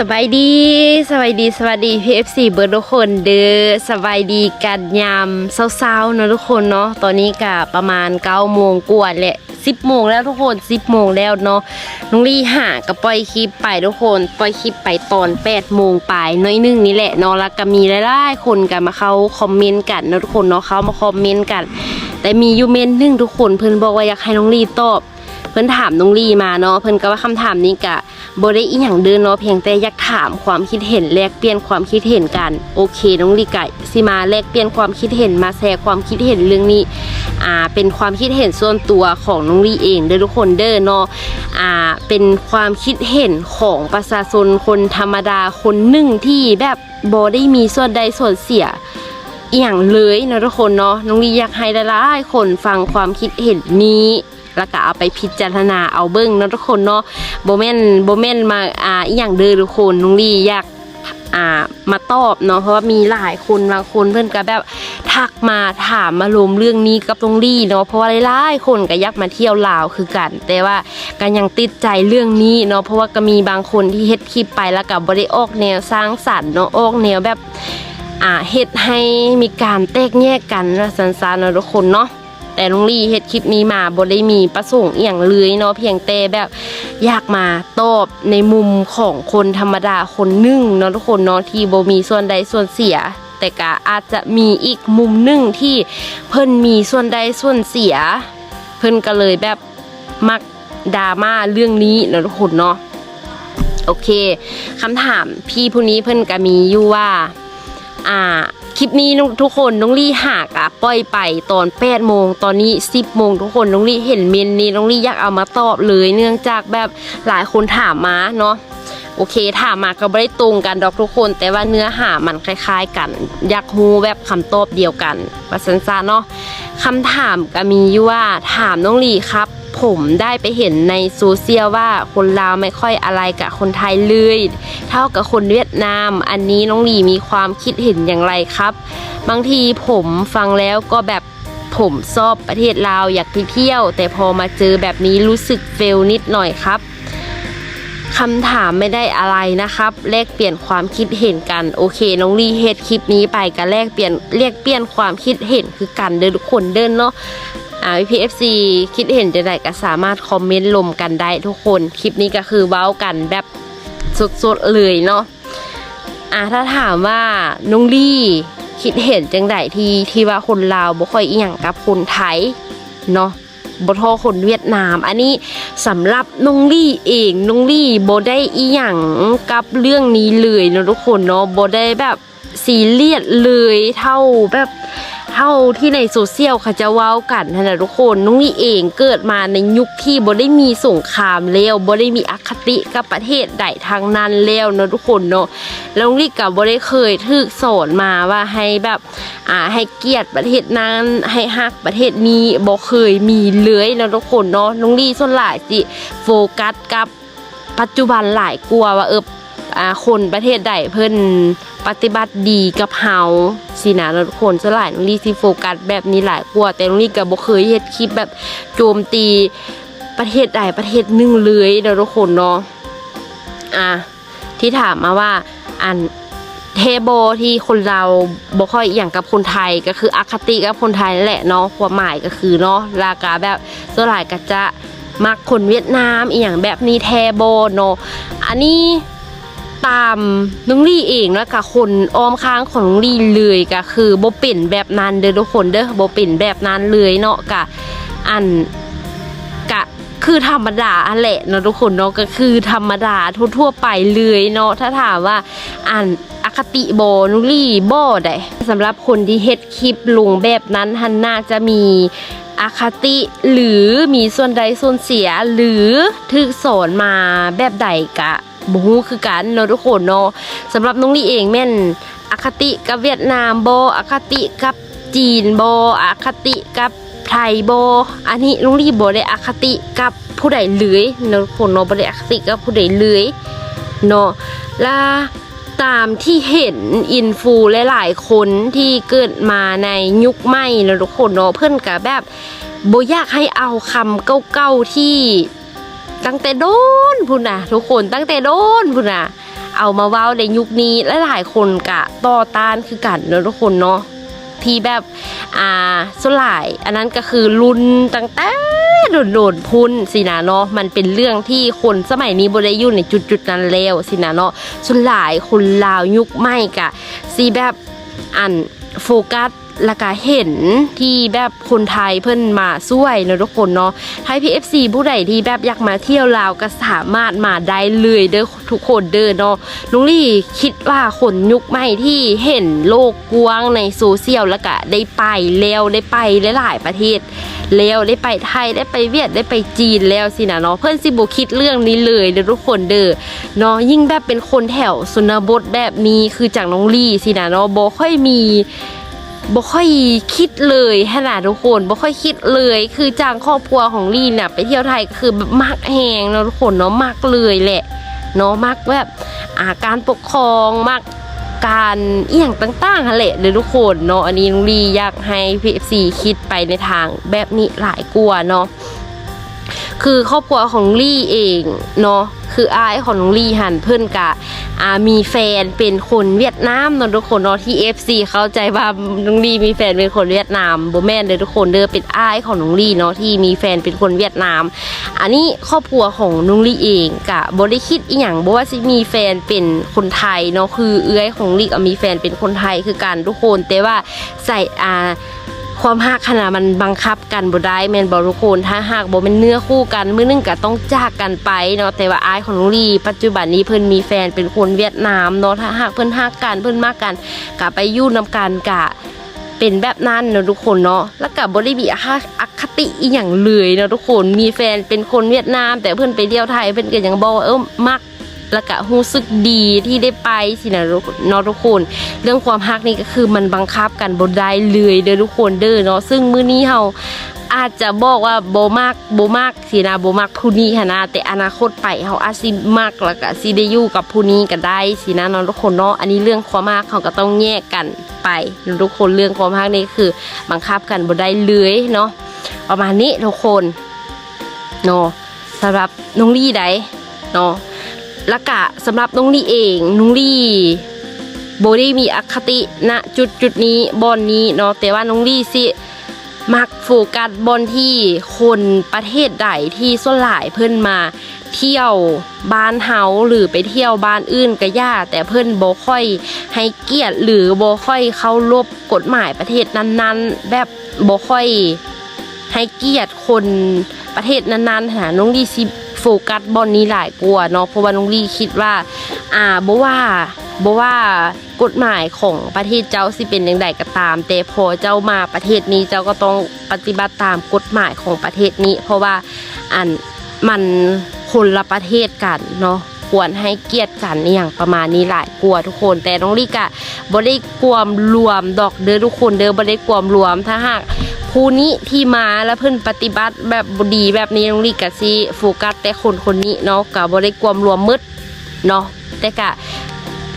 สบายดีสบายดีสวัสดี PFC เบิร์ดทุกคนเด้อสบายดีกันยามเช้าๆเนอะทุกคนเนาะตอนนี้ก็ประมาณ9โมงกว่าแหละ10โมงแล้วทุกคน10โมงแล้วเนาะน้องลี่หาก็ปล่อยคลิปไปทุกคนปล่อยคลิปไปตอน8โมงไปน้อยนึงนี่แหละเนาะแล้วก็มีหลายๆคนกันมาเข้าคอมเมนต์กันเนะทุกคนเนาะเขามาคอมเมนต์กัน แต่มียูเมนหนึงทุกคนเพิ่อนบอกว่าอยากให้น้องลี่ตอบ เพิ่นถามน้องลีมาเนาะเพิ่นก็ว่าคำถามนี้กะบ่ได้อีหยังเดินเนาะเพียงแต่อยากถามความคิดเห็นแลกเปลี่ยนความคิดเห็นกันโอเคน้องลีกะสิมาแลกเปลี่ยนความคิดเห็นมาแชร์ความคิดเห็นเรื่องนี้อ่าเป็นความคิดเห็นส่วนตัวของน้องลีเองเด้อทุกคนเด้อเนาะอ่าเป็นความคิดเห็นของประชาชนคนธรรมดาคนหนึ่งที่แบบบ่ได้มีส่วนใดส่วนเสียอย่างเลยนะทุกคนเนาะน้องลีอยากให้หลายๆคนฟังความคิดเห็นนี้ แล้วก็เอาไปพิจารณาเอาเบิ้งเนาะทุกคนเนาะโบแมนโบแมนมาอ่าอหย่างเด้อทุกคนน้งลี่อยากอ่ามาตอบเนาะเพราะว่ามีหลายคนบางคนเพื่อนก็แบบทักมาถามมาลมเรื่องนี้กับน้องลี่เนาะเพราะว่าหลายๆคนก็อยากมาเที่ยวลาวคือกัน แต่ว่าก็ยังติดใจเรื่องนี้เนาะเพราะว่าก็มีบางคนที่เฮ็ดคลิปไปแล้วก็บ่ได้ออกแนวสร้างสรรค์เนาะออกแนวแบบอ่าเฮ็ดให้มีการแตกแยกกันนะสันสานเนาะทุกคนเนาะ แต่ลุงลี่เฮ็ดคลิปนี้มาบ่ได้มีประสงค์อหย่างเลยเนาะเพียงแต่แบบอยากมาตอบในมุมของคนธรรมดาคนนึ่งเนาะทุกคนเนาะที่บ่มีส่วนใดส่วนเสียแต่ก็อาจจะมีอีกมุมนึ่งที่เพิ่นมีส่วนใดส่วนเสีย เพิ่นก็เลยแบบมักดราม่าเรื่องนี้เนาะทุกคนเนาะโอเคคำถามพี่ผู้นี้เพิ่นก็มีอยู่ว่า อ่า คลิปนี้ทุกคนน้องลี่หากอะปล่อยไปตอน8โมงตอนนี้ 10โมงทุกคนน้องลี่เห็นเมนนี้น้องลี่อยากเอามาตอบเลยเนื่องจากแบบหลายคนถามมาเนาะโอเคถามมาก็ไม่ได้ตรงกันดอกทุกคน แต่ว่าเนื้อหามันคล้าย ๆ กัน อยากฮู้แบบคำตอบเดียวกันว่าสันซาเนาะคำถามก็มีอยู่ว่าถามน้องลี่ครับ ผมได้ไปเห็นในโซเชียลว่าคนลาวไม่ค่อยอะไรกับคนไทยเลย เท่ากับคนเวียดนาม อันนี้น้องหลีมีความคิดเห็นอย่างไรครับ บางทีผมฟังแล้วก็แบบผมชอบประเทศลาวอยากไปเที่ยว แต่พอมาเจอแบบนี้รู้สึกเฟลนิดหน่อยครับคำถามไม่ได้อะไรนะครับแลกเปลี่ยนความคิดเห็นกันโอเค น้องลีเฮ็ดคลิปนี้ไปก็แลกเปลี่ยนเรียกเปลี่ยนความคิดเห็นคือกันเดินทุกคนเดินเนาะ อ่า PFC คิดเห็นจะได้ก็สามารถคอมเมนต์ลมกันได้ทุกคน คลิปนี้ก็คือเว้ากันแบบสดๆเลยเนาะอ่าถ้าถามว่าน้งลี่คิดเห็นจังไดที่ที่ว่าคนลาวบ่ค่อยอีหยังกับคนไทยเนาะบทอคนเวียดนาม อันนี้สำหรับน้องลี่เองน้องลี่บ่ได้อีหยังกับเรื่องนี้เลยเนาะทุกคนเนาะบ่ได้แบบซีเรียสเลยเท่าแบบ เท่าที่ในโซเชียลเขาจะเว้ากันนะทุกคนน้งลี่เองเกิดมาในยุคที่บ่ได้มีสงครามแล้วบ่ได้มีอคติกับประเทศใดทางนั้นแล้วเนาะทุกคนเนาะแล้วลี่กับบ่ได้เคยถึกสอนมาว่าให้แบบอ่าให้เกียรติประเทศนั้นให้ฮักประเทศนี้บ่เคยมีเลยนะทุกคนเนาะน้งลี่ส่วนหลายสิโฟกัสกับปัจจุบันหลายกลัวว่าเอออาคนประเทศใดเพิ่น ปฏิบัติดีกับเฮาสินะทุกคนสลายน้องลี่สิโฟกัสแบบนี้หลายกลัวแต่น้องลี่ก็บ่เคยเฮ็ดคลิปแบบโจมตีประเทศใดประเทศหนึ่งเลยนะทุกคนเนาะอะที่ถามมาว่าอันเทโบที่คนเราบ่ค่อยอย่างกับคนไทยก็คืออคติกับคนไทยแหละเนาะความหมายก็คือเนาะรากาแบบสลายก็จะมักคนเวียดนามอีหยังแบบนี้แทโบเนาะอันนี้ ตามนุ้งลี่เองแล้วก็คนอ้อมข้างของนุ้งลี่เลยก็คือโบเป็นแบบนั้นเด้อทุกคนเด้อโบเป็นแบบนั้นเลยเนาะกะอันกะคือธรรมดาอะแหละเนาะทุกคนเนาะก็คือธรรมดาทั่วๆไปเลยเนาะถ้าถามว่าอ่านอคติโบนุลี่โบได้สำหรับคนที่เฮ็ดคลิปลงแบบนั้นฮันน่าจะมีอคติหรือมีส่วนใดส่วนเสียหรือถึกสอนมาแบบใดกะ บูฮูคือกันเนาะทุกคนเนาะสำหรับน้องลี่เองแม่นอคติกับเวียดนามโบอคติกับจีนโบอคติกับไทยโบอันนี้ลุงรีบได้อคติกับผู้ใดเลยเนาะผลเนาะบ่ได้อคติกับผู้ใดเลยเนาะและตามที่เห็นอินฟูหลายๆคนที่เกิดมาในยุคใหม่เนาะทุกคนเนาะเพิ่อนก็แบบบอยากให้เอาคำเก่าๆที่ ตั้งแต่โดนพุ่นนะทุกคนตั้งแต่โดนพุ่นนะเอามาว้าในยุคนี้และหลายคนกะต่อต้านคือกันเนาะทุกคนเนาะที่แบบอ่าส่วนหลาย อันนั้นก็คือรุนตั้งแต่โดดๆพุ่นสินะเนาะมันเป็นเรื่องที่คนสมัยนี้บ่ได้อยู่ในจุดๆนั้นแล้วสินะเนาะส่วนหลายคนลาวยุคใหม่กะสีแบบอันโฟกัส และก็เห็นที่แบบคนไทยเพิ่นมาช่วยเนาะทุกคนเนาะไทยพีเอฟซีผู้ใดที่แบบอยากมาเที่ยวลาวก็สามารถมาได้เลยเด้อทุกคนเด้อเนาะลุงลี่คิดว่าคนยุคใหม่ที่เห็นโลกกว้างในโซเชียลแล้วก็ได้ไปแล้วได้ไปหลายๆประเทศแล้วได้ไปไทยได้ไปเวียดได้ไปจีนแล้วสินะเนาะเพื่อนสิบุคิดเรื่องนี้เลยเด้อทุกคนเด้อเนาะยิ่งแบบเป็นคนแถวสุนบทแบบนี้คือจากน้องลี่สินะเนาะบ่ค่อยมี บ่ค่อยคิดเลยขนาดทุกคนบ่ค่อยคิดเลย คือจางครอบครัวของลีเนี่ยไปเที่ยวไทยคือแบบมักแหงเนาะทุกคนเนาะมักเลยแหละเนาะมักแบบอาการปกครองมักการเอี่ยงต่างๆฮะแหละเลยทุกคนเนาะอันนี้ลุงลีอยากให้พีเอฟซีคิดไปในทางแบบนี้หลายกลัวเนาะ คือครอบครัวของลี่เองเนาะคืออายของน้องลี่หันเพื่อนกะมีแฟนเป็นคนเวียดนามเนาะทุกคนเนาะที่ FC เข้าใจว่าน้องลี่มีแฟนเป็นคนเวียดนามบ่แม่นเลยทุกคนเด้อเป็นอายของน้องลี่เนาะที่มีแฟนเป็นคนเวียดนาม อันนี้ครอบครัวของนุงลี่เองกะบได้คิดอีหยังบ่ว่าสิมีแฟนเป็นคนไทยเนาะคือเอื้อยของลี่มีแฟนเป็นคนไทยคือกันทุกคนแต่ว่าใส่อา ความหักขนาดมันบังคับกันบ่ได้แมนบ่ทุกคนถ้าหากบ่เป็นเนื้อคู่กันมื้อนึงก็ต้องจากกันไปเนาะแต่ว่าอายของนุงลีปัจจุบันนี้เพิ่นมีแฟนเป็นคนเวียดนามเนาะถ้าหากเพิ่นฮักกันเพิ่นมากกันก็ไปยู่นํกันกะเป็นแบบนั้นเนอะทุกคนเนาะแล้วกับบริบีอคติอีหยังเลยเนอะทุกคนมีแฟนเป็นคนเวียดนาม แต่เพื่อนไปเที่ยวไทยเพื่อนก็ยังบอกเออมัก แล้วก็รู้สึกดีที่ได้ไปสินะเนาะทุกคน เรื่องความฮักนี่ก็คือมันบังคับกันบ่ได้เลยเด้อทุกคนเด้อเนาะซึ่งมื้อนี้เฮาอาจจะบอกว่าโบมากโบมากสินะโบมากผู้นี้ค่ะนะแต่อนาคตไปเฮาอาจสิมากแล้วก็สิได้อยู่กับผู้นี้ก็ได้สินะเนาะทุกคนเนาะอันนี้เรื่องความรักเขาก็ต้องแยกกันไปทุกคนเรื่องความรักนี่คือ บังคับกันบ่ได้เลยเนาะประมาณนี้ทุกคนเนาะสำหรับน้องลี่ไดเนาะ ล้วก็สำหรับน้องลี่เองน้องลี่โบได้มีอคติณจุดจุดนี้บอนนี้เนาะแต่ว่าน้องลี่สิมักโฟกัสบนที่คนประเทศใดที่ส่วนหลายเพิ่อนมาเที่ยวบ้านเฮาหรือไปเที่ยวบ้านอื่นก็ย่าแต่เพิ่นบ่ค่อยให้เกียรติหรือบ่ค่อยเคารพกฎหมายประเทศนั้นๆ แบบบ่ค่อยให้เกียรติคนประเทศนั้นๆหาน้องลี่สิ ฟกัสบอนนี้หลายกว่าเนาะเพราะว่าน้องลี่คิดว่า อ่าบ่ว่าบ่ว่ากฎหมายของประเทศเจ้าสิเป็นอย่างใดก็ตาม แต่พอเจ้ามาประเทศนี้เจ้าก็ต้องปฏิบัติตามกฎหมายของประเทศนี้ เพราะว่าอันมันคนละประเทศกันเนาะควรให้เกียรติกันอย่างประมาณนี้หลายกลัวทุกคน แต่น้องลิกะบ่ได้กลวมรวมดอกเด้อทุกคนเด้อบ่ได้กลวมรวมถ้าหาก ผู้นี้ที่มาแล้วเพิ่นปฏิบัติแบบดีแบบนี้น้องลีกะสิโฟกัสแต่คนคนนี้เนาะกะบ่ได้ควมรวมมืดเนาะแต่กะ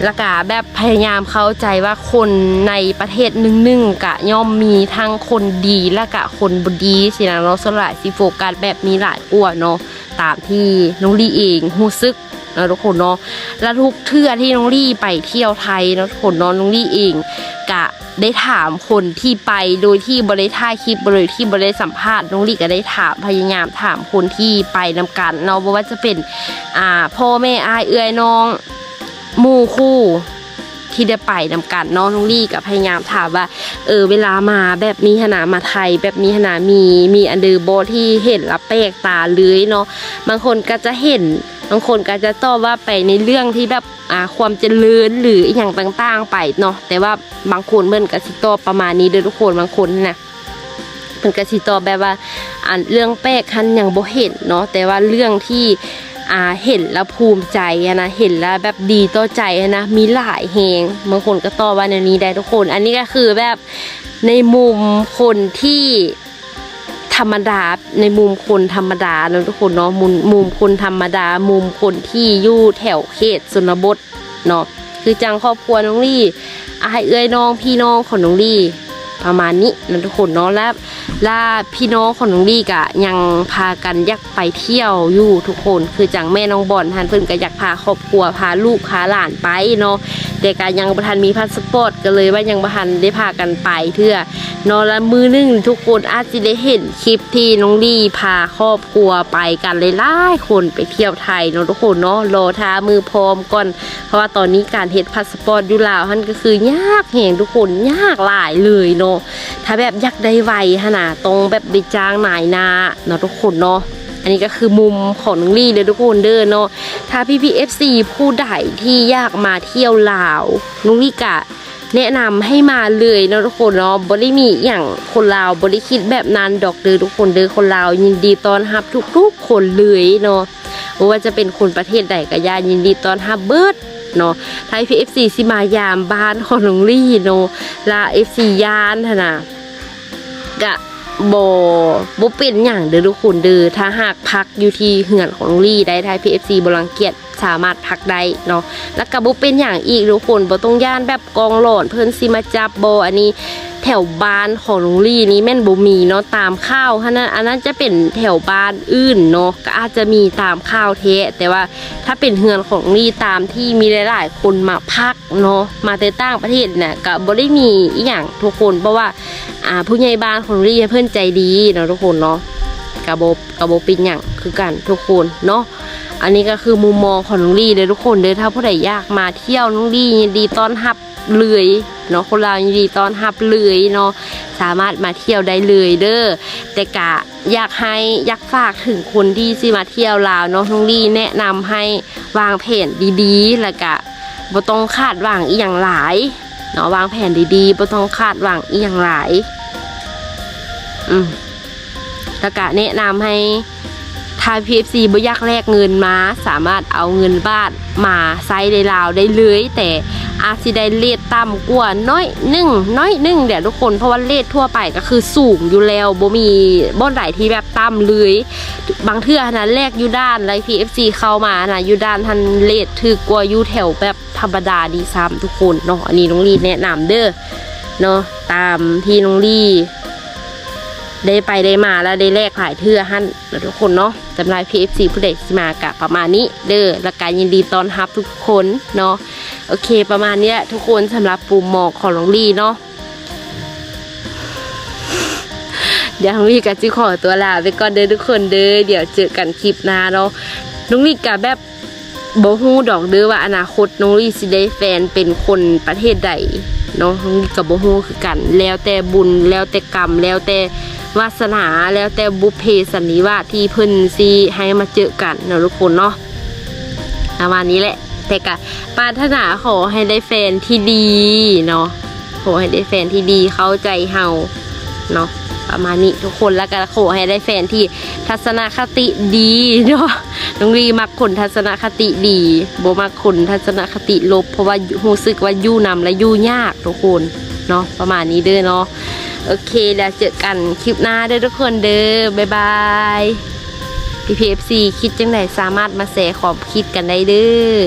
ละกะแบบพยายามเข้าใจว่าคนในประเทศหนึ่งๆกะย่อมมีทั้งคนดีและกะคนบดีสินะเนาะสวนหลายสิโฟกัสแบบนี้หลายกว่าเนาะตามที่น้องลีเองรู้สึกนะทุกคนเนาะและทุกเทื่อที่น้องลี่ไปเที่ยวไทยเนาะทุกคนเนาะน้องลี่เองกะ ได้ถามคนที่ไปโดยที่บริท่ายคลิปโดยที่บริสัมภาษณ์น้องลี่ก็ได้ถามพยายามถามคนที่ไปนำกันเนาะบ่ว่าจะเป็นอ่าพ่อแม่อายเอื้อยน้องมู่คู่ที่ได้ไปนำกันเนาะน้องลี่ก็พยายามถามว่า เออเวลามาแบบนี้ขนาดมาไทย แบบนี้ขนาดมีมีอันเดอร์โบที่เห็นละแปลกตาเลยเนาะบางคนก็จะเห็น บางคนก็จะตอบว่าไปในเรื่องที่แบบอ่าความเจริญหรืออย่างต่างๆไปเนาะแต่ว่าบางคนเบิ่นก็สิตอบประมาณนี้เด้อทุกคนบางคนนะเพิ่นก็สิตอบแบบว่าอ่านเรื่องแปลกคันอยังบ่เห็นเนาะแต่ว่าเรื่องที่อ่าเห็นแล้วภูมิใจนะเห็นแล้วแบบดีต่อใจนะมีหลายแหงบางคนก็ตอบว่าในนี้ได้ทุกคน อันนี้ก็คือแบบในมุมคนที่ ธรรมดาในมุมคนธรรมดาเนอะทุกคนเนาะมุมมุมคนธรรมดา มุมคนที่อยู่แถวเขตสุนบทเนาะคือจังครอบครัวน้องลี่อายเอ้ยน้องพี่น้องของน้องลี่ ประมาณนี้นะทุกคนเนาะและและพี่น้องของน้องลี่ก็ยังพากันอยากไปเที่ยวอยู่ทุกคน คือจังแม่น้องบอลทันเพิ่นก็อยากพาครอบครัวพาลูกพาหลานไปเนาะแต่ก็ยังบ่ทันมีพาสปอร์ตก็เลยว่ายังบ่ทันได้พากันไปเทื่อเนาะและมือหนึงทุกคนอาจจะได้เห็นคลิปที่น้องลี่พาครอบครัวไปกันหลายๆคนไปเที่ยวไทยเนาะทุกคนเนาะรอท้ามือพร้อมก่อน เพราะว่าตอนนี้การเฮ็ดพาสปอร์ตอยู่ลาวหั่นก็คือยากแห่งทุกคนยากหลายเลยเนาะถ้าแบบอยากได้ไวหนนะตรงแบบไปจ้างหนายนาเนาะทุกคนเนาะอันนี้ก็คือมุมของน้องลี่เลยทุกคนเด้อเนาะถ้าพี่พีเอฟซีผู้ใดที่อยากมาเที่ยวลาวน้องลี่กะแนะนำให้มาเลยเนาะทุกคนเนาะบริมีอย่างคนลาวบริคิดแบบนั้นดอกเด้อทุกคนเด้อคนลาวยินดีต้อนรับทุกๆคนเลยเนาะไม่ว่าจะเป็นคนประเทศใดก็ยายินดีต้อนรับเบิด เนาะไทยพีเอฟซีสิมายามบ้านของน้องลี่เนาะลาเอฟซียานทนะกะโบโบเป็นอย่างเดือทุกคนเดือถ้าหากพักอยู่ที่เหือนของน้องลี่ได้ไทยพีเอฟซีบรังเกียจสามารถพักได้เนาะแล้วกะบ่เป็นอย่างอีกทุกคนบ่ต้องย่านแบบกองหลอนเพิ่นซิมาจับโบอันนี้ ถวบ้านของลุงลี่นี้แม่นบ่มีเนาะตามข้าวอันนั้นอันนั้นจะเป็นแถวบ้านอื่นเนาะก็อาจจะมีตามข้าวเทะแต่ว่าถ้าเป็นเฮือนของลุงลี่ตามที่มีหลายๆ คนมาพักเนาะมาแต่ต่างประเทศเนี่ยก็บ่ได้มีอีหยังทุกคน เพราะว่าอ่าผู้ใหญ่บ้านของลุงลี่เพิ่นใจดีเนาะทุกคนเนาะกะบ่กะบ่เป็นหยังคือกันทุกคนเนาะอันนี้ก็คือมุมมองของน้องลี่เลยทุกคนเลยถ้าผู้ใดอยากมาเที่ยวน้องลี่ดีต้อนรับเลย เนาะคนเรายินดีต้อนรับเลยเนาะสามารถมาเที่ยวได้เลยเด้อแต่กะอยากให้อยากฝากถึงคนที่สิมาเที่ยวลาวเนาะน้องลี่แนะนำให้วางแผนดีๆ แล้วก็บ่ต้องคาดหวังอีหยังหลายเนาะวางแผนดีๆบ่ต้องคาดหวังอีหยังหลายอืมแล้วก็แนะนำให้ถ้า PFC บ่อยากแลกเงินมา สามารถเอาเงินบาทมาใช้ในลาวได้เลยแต่ อาจสิได้เลทต่ำกว่าน้อยหนึ่งน้อยหนึ่งเดี๋ยวทุกคนเพราะว่าเลททั่วไปก็คือสูงอยู่แล้วบ่มีบ่อนไหนที่แบบต่ำเลยบางเทื่อนะแลกยูด้านไล PFC เข้ามานะยูด้านทันเลทถือกว่ายูแถวแบบธรรมดาดีซ้ำทุกคนเนาะอันนี้น้องลีแนะนำเด้อเนาะตามที่น้องลีได้ไปได้มาแล้วได้แลกหลายเทื่อหั่นแล้วทุกคนเนาะจำลาย PFC ผู้ใดสิมากะประมาณนี้เด้อและการยินดีต้อนรับทุกคนเนาะ โอเคประมาณนี้ทุกคนสำหรับปูหมอกของน้องลี่เนาะเดี๋ยวน้องลี่กับจิขอตัวลาไปก่อนเด้อทุกคนเด้อเดี๋ยวเจอกันคลิปหน้าเนาะน้องลี่กับแบบโบฮู้ดอกเด้อว่าอนาคตน้องลี่สิได้แฟนเป็นคนประเทศใดเนาะน้องลี่กับโบฮู้คือกัน แล้วแต่บุญแล้วแต่กรรมแล้วแต่วาสนาแล้วแต่บุพเพสันนิวาสที่เพิ่นซีให้มาเจอกันเนาะทุกคนเนาะประมาณนี้แหละ แต่กะปรารถนาขอให้ได้แฟนที่ดีเนาะขอให้ได้แฟนที่ดีเข้าใจเฮาเนาะประมาณนี้ทุกคนแล้วก็ขอให้ได้แฟนที่ทัศนคติดีเนาะน้องรีมักคนทัศนคติดีโบมักคนทัศนคติลบ เพราะว่ารู้สึกว่ายู่นำและยู่ยากทุกคนเนาะประมาณนี้เด้อเนาะโอเคแล้วเจอกันคลิปหน้าเด้อทุกคนเด้อบ๊ายบาย พีเอฟซีคิดจังไหนสามารถมาแชร์ความคิดกันได้เด้อ